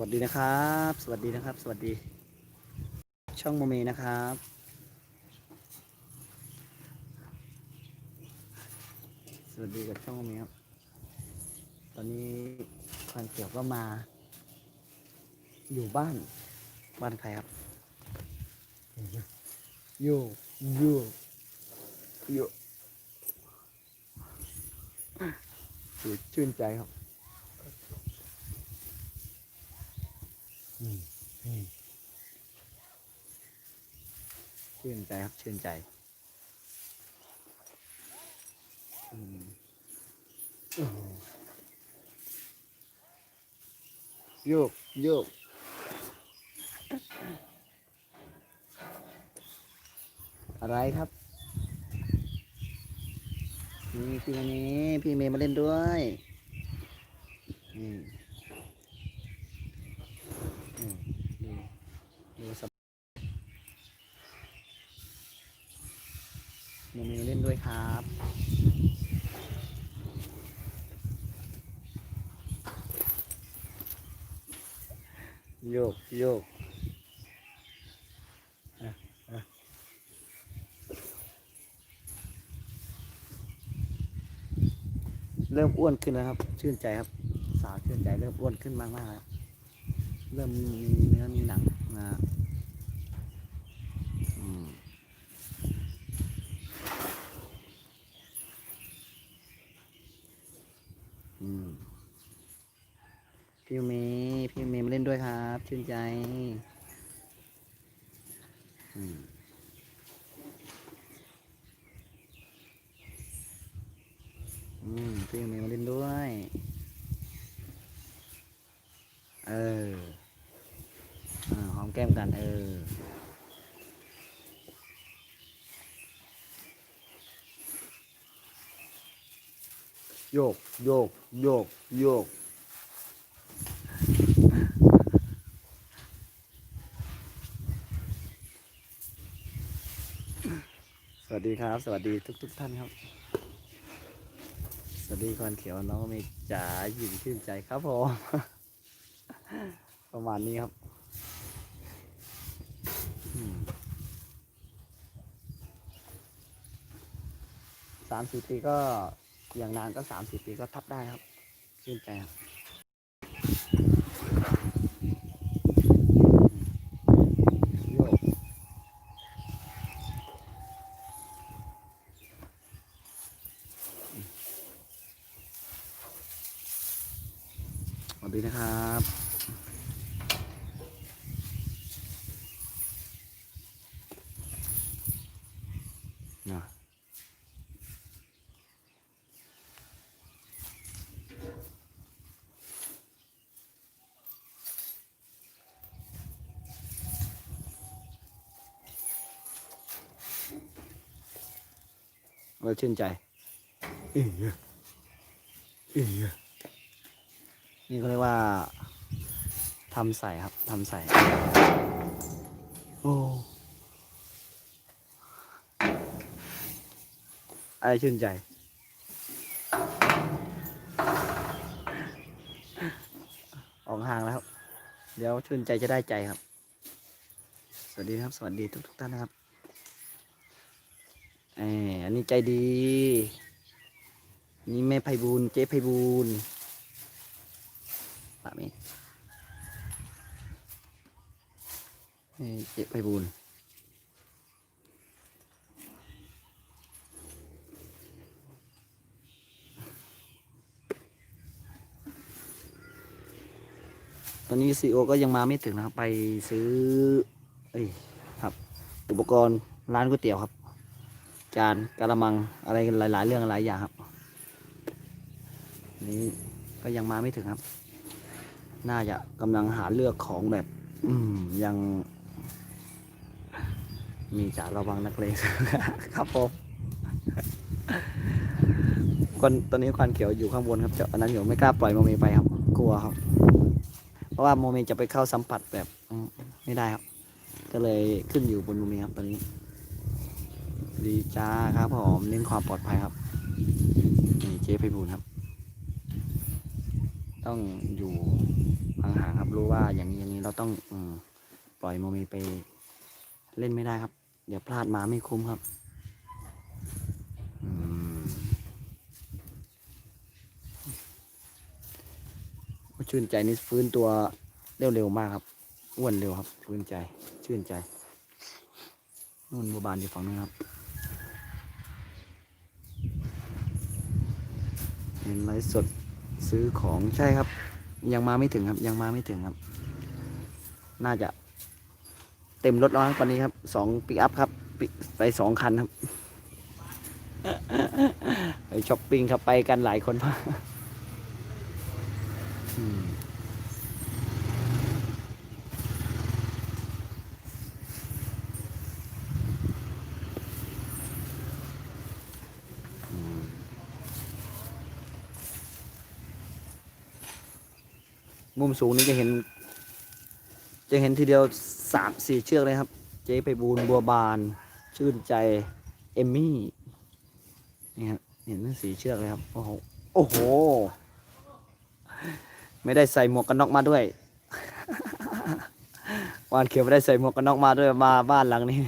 วัสดีนะครับ สวัสดีนะครับ สวัสดี ช่องโมเมนะครับ สวัสดีกับช่องโมเมครับ ตอนนี้ควันเกี่ยวก็มา อยู่บ้าน บ้านใครครับ อยู่อยู่อยู่อยู่ชื่นใจครับ อืมอืม ชื่นใจครับชื่นใจอืมโอ้โหโยกโยกอะไรครับนี่พี่วันนี้พี่เมย์มาเล่นด้วยอืม อืมดูดูสบโมเมเล่น ด้วยครับ โยกโยกเริ่มอ้วนขึ้นแล้วครับ ชื่นใจครับ สาวชื่นใจเริ่มอ้วนขึ้นมากๆแล้วเริ่มมีเนื้อมีหนังนะอืมอืม พี่เมย์พี่เมย์มาเล่นด้วยครับ ชื่นใจอืมพี่เมย์มาเล่นด้วย เออหอมแก้มกัน เออโยก โยก โยก โยก สวัสดี ครับ สวัสดีทุกทุกๆท่านครับ สวัสดีควันเขียวน้องมย์จ๋าหยินชื่นใจครับผม ประมาณนี้ครับสามสี่ปีก็อย่างนานก็สามสี่ปีก็ทับได้ครับ ชื่นใจครับโยกสวัสดีนะครับนะ เราชื่นใจอีเหี้ยอีเหี้ยนี่เขาเรียกว่าทำใส่ครับทำใส่ โอ้อะไรชื่นใจออกห่างแล้วครับ เดี๋ยวชื่นใจจะได้ใจครับ สวัสดีครับ สวัสดีทุกทุกๆท่านนะครับเอันนี้ใจดี นี่แม่ไพบูลเจ๊ไพบูลปะเมนี่เจ๊ไพบูลตอนนี้ซีโอก็ยังมาไม่ถึงนะครับ ไปซื้อ เอ้ยครับ อุปกรณ์ร้านก๋วยเตี๋ยวครับ จานกระมังอะไรหลาย ๆ เรื่องหลายอย่างครับ นี่ก็ยังมาไม่ถึงครับ น่าจะกำลังหาเลือกของแบบ อืมยัง มีจ่าระวังนักเลงครับผมคนตอนนี้ควันเขียวอยู่ข้างบนครับเจ้าอันนั้นอยู่ไม่กล้าปล่อยโมเมไปครับ กลัวครับ เพราะว่าโมเมจะไปเข้าสัมผัสแบบไม่ได้ครับ ก็เลยขึ้นอยู่บนโมเมครับตอนนี้ ดีจ้าครับผมเน้นความปลอดภัยครับนี่เจ๊ไพบูลครับ ต้องอยู่ห่างๆครับรู้ว่าอย่างนี้อย่างนี้เราต้องอปล่อยโมเมไปเล่นไม่ได้ครับ เดี๋ยวพลาดมาไม่คุ้มครับอืมชื่นใจนี่ฟื้นตัวเร็วๆมากครับอ้วนเร็วครับ ฟื้นใจ ชื่นใจนู่นบัวบานอยู่ฝั่งนู้นครับเห็น ไลฟ์สดซื้อของใช่ครับ ยังมาไม่ถึงครับ ยังมาไม่ถึงครับ น่าจะ เต็มรถแล้วครับตอนนี้ครับสองปิกอัพครับไปสองคันครับไปช้อปปิ้งครับไปกันหลายคนมาก มุมสูงนี่จะเห็น จะเห็นทีเดียวสามสี่เชือกเลยครับ เจ๊ไปบูนบัวบาน ชื่นใจ เอมมี่นี่ครับเห็นทั้งสี่เชือกเลยครับ โอ้โหโอ้โห ไม่ได้ใส่หมวกกันน็อกมาด้วยวานเขียวไม่ได้ใส่หมวกกันน็อกมาด้วยมาบ้านหลังนี้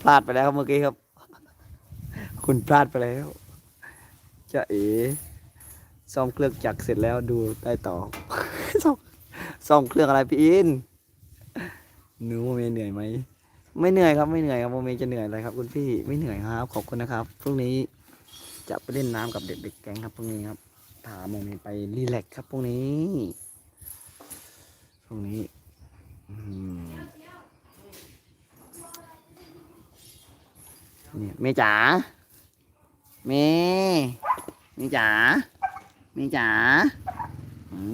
พลาดไปแล้วครับเมื่อกี้ครับ คุณพลาดไปแล้วเจะเอ๋ ซ่อมเครื่องจักรเสร็จแล้วดูได้ต่อ ซ่อมซ่อมเครื่องอะไรพี่อินหนูโมเมเหนื่อยไหมไม่เหนื่อยครับไม่เหนื่อยครับโมเมจะเหนื่อยอะไรครับ คุณพี่ไม่เหนื่อยครับ ขอบคุณนะครับพรุ่งนี้จะไปเล่นน้ำกับเด็กๆแก๊งครับพรุ่งนี้ครับพาโมเมไปรีแลกครับพรุ่งนี้พรุ่งนี้เนี่ยเมจ๋าเมเมจ๋า เมย์จ๋า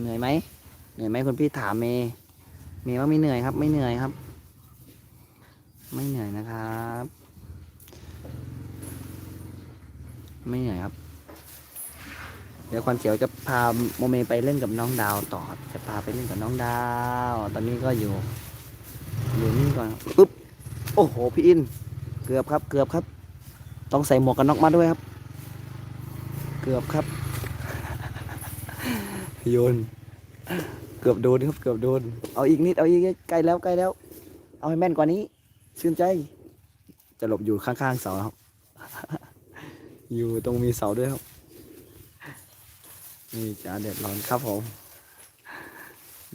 เหนื่อยไหมเหนื่อยไหมคุณพี่ถามเมย์เมย์ว่าไม่เหนื่อยครับ ไม่เหนื่อยครับ ไม่เหนื่อยนะครับ ไม่เหนื่อยครับ เดี๋ยวควันเขียวจะพาโมเมไปเล่นกับน้องดาวต่อจะพาไปเล่นกับน้องดาว ตอนนี้ก็อยู่อยู่นี่ก่อนปุ๊บโอ้โหพี่อิน เกือบครับ เกือบครับ ต้องใส่หมวกกันน็อกมาด้วยครับ เกือบครับ โยน เกือบโดนครับ เกือบโดน เอาอีกนิด เอาอีกใกล้แล้วใกล้แล้ว เอาให้แม่นกว่านี้ ชื่นใจ จะหลบอยู่ข้างๆเสาครับ อยู่ตรงมีเสาด้วยครับ มีจ๋าเด็ดร้อนครับผม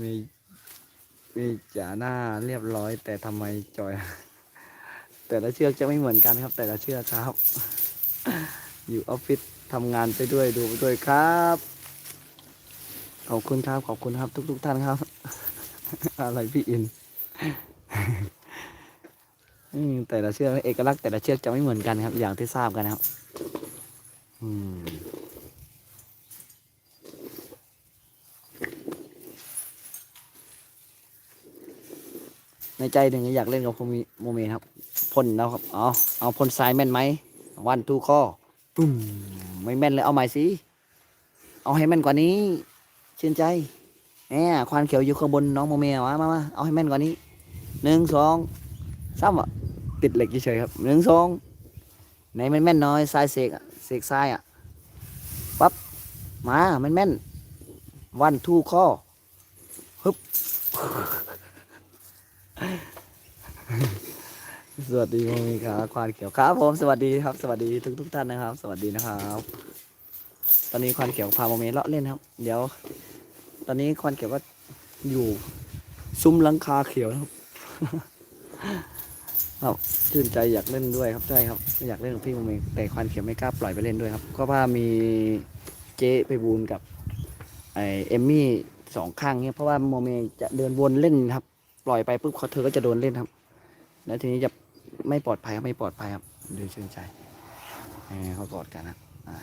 มีมีจ๋าหน้าเรียบร้อย แต่ทำไมจอย แต่ละเชือกจะไม่เหมือนกันครับ แต่ละเชือกครับ อยู่ออฟฟิศทำงานไปด้วยดูไปด้วยครับ ขอบคุณครับ ขอบคุณครับ ทุก ๆ ท่านครับ อะไรพี่อิน แต่ละเชือกเอกลักษณ์แต่ละเชือกจะไม่เหมือนกันครับ อย่างที่ทราบกันนะครับอืมในใจหนึ่งอยากเล่นกับโมเมโมเมครับพ่นแล้วครับเอาเอาพ่นทรายแม่นไหมวันทูข้อปุ้มไม่แม่นเลยเอาใหม่สิ เอาให้แม่นกว่านี้ ชื่นใจแหมควานเขียวอยู่ข้างบนน้องโมเมมามามาเอาให้แม่นกว่านี้หนึ่งสองสามอะติดเหล็กเฉยๆครับหนึ่งสองไหนมันแม่นน้อยทรายเสกเสกทรายอะปั๊บมามันแม่นวันทูข้อฮึบสวัสดีโมมีครับควานเขียวครับผมสวัสดีครับ สวัสดีทุกทุกท่านนะครับ สวัสดีนะครับ ตอนนี้ควานเขียวพาโมเมเลาะเล่นครับ เดี๋ยว ตอนนี้ควานเขียวก็อยู่ซุ้มหลังคาเขียวครับครับชื่นใจอยากเล่นด้วยครับใช่ครับ อยากเล่นกับพี่โมเมแต่ควานเขียวไม่กล้าปล่อยไปเล่นด้วยครับ ก็ว่ามีเจ๊ไปบูนกับไอเอมมี่สองข้างเนี่ยเพราะว่าโมเมจะเดินวนเล่นครับ ปล่อยไปปุ๊บเขาเธอก็จะโดนเล่นครับ แล้วทีนี้จะไม่ปลอดภัยครับไม่ปลอดภัยครับดูชื่นใจเขากอดกันนะอ่า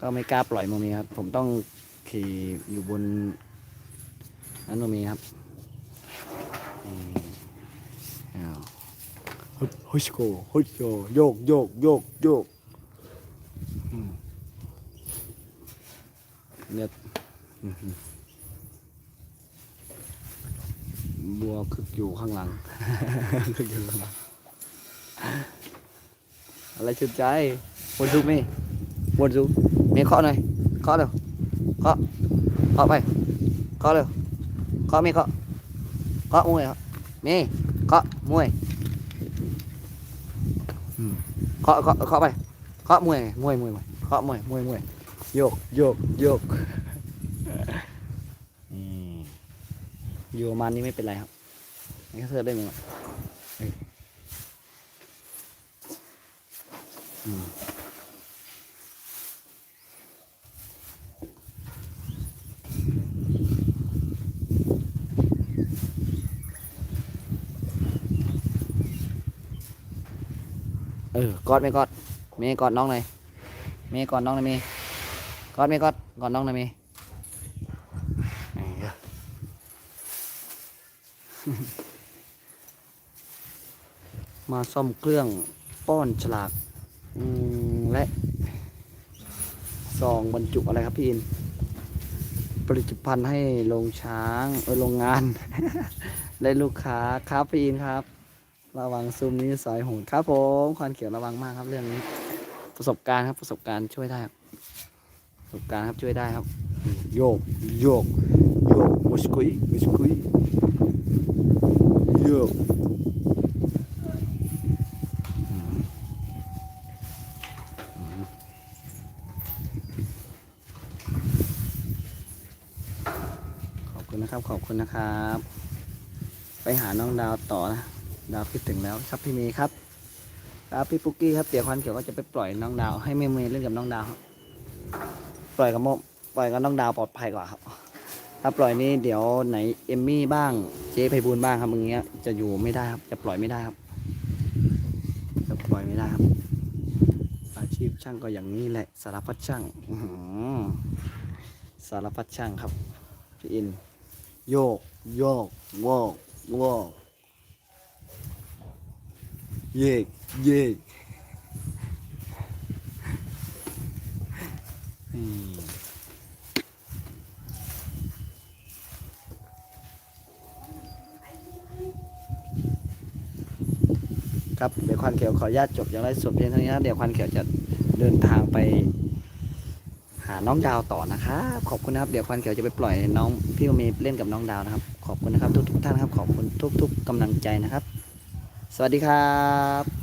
ก็ไม่กล้าปล่อยโมเมครับ ผมต้อง ขี่อยู่บนนั้นโนมเมครับอ้าวฮึดฮึชโกฮึชโกโยกโยกโยกโยกเนี่ยบัวคึกอยู่ข้างหลังคึกอยู่ข้างหลัง อะไรชื่นใจบนซุกไหมบนซุกเมียเคาะหน่อยเคาะเร็ว เคาะเคาะไปเคาะเร็วเคาะเมย์เคาะเคาะมวยครับเมย์เคาะมวยเคาะเคาะเคาะไปเคาะมวยมวยมวยเคาะมวยมวยมวยโยกโยกโยกอยู่ประมาณนี้ไม่เป็นไรครับนี่เธอได้ไหมครับ อ้ยอืมเออกอดไม่กอดเมย์กอดน้องหน่อยเมย์กอดน้องหน่อยเมย์กอดไม่กอดกอดน้องหน่อยเมย์มาซ่อมเครื่องป้อนฉลากอืและซองบรรจุอะไรครับพี่อินผลิตภัณฑ์ให้โรงช้างเออโรงงาน และลูกค้าครับพี่อินครับ ระวังซูมนี้สายโหูครับผมควันเขียวระวังมากครับเรื่องนี้ ประสบการณ์ครับประสบการณ์ช่วยได้ครับประสบการณ์ครับช่วยได้ครับ โยกโยกโยกมุสกุยมุสกุยโยกขอบคุณนะครับขอบคุณนะครับ ไปหาน้องดาวต่อนะ ดาวคิดถึงแล้วครับพี่เมย์ครับครับพี่ปุ๊กกี้ครับเดี๋ยวควันเขียวก็จะไปปล่อยน้องดาว ให้เมย์เมย์เล่นกับน้องดาวปล่อยกับโมปล่อยกับน้องดาวปลอดภัยกว่าครับถ้าปล่อยนี้เดี๋ยวไหนเอมมี่บ้างเจ๊ไพบูลบ้างครับอย่างเงี้ยจะอยู่ไม่ได้ครับจะปล่อยไม่ได้ครับ จะปล่อยไม่ได้ครับ อาชีพช่างก็อย่างนี้แหละ สารพัดช่างสารพัดช่างครับพี่อิน โยก โยกโวกโวก เยกเยกครับเดี๋ยวควันเขียวขออนุญาตจบอย่างไรสดเพียงเท่านี้นะเดี๋ยวควันเขียวจะเดินทางไป หาน้องดาวต่อนะครับขอบคุณนะครับ เดี๋ยวควันเขียวจะไปปล่อยน้องพี่โอเมย์เล่นกับน้องดาวนะครับ ขอบคุณนะครับ ทุกทุกท่านครับ ขอบคุณทุก ๆกำลังใจนะครับ สวัสดีครับ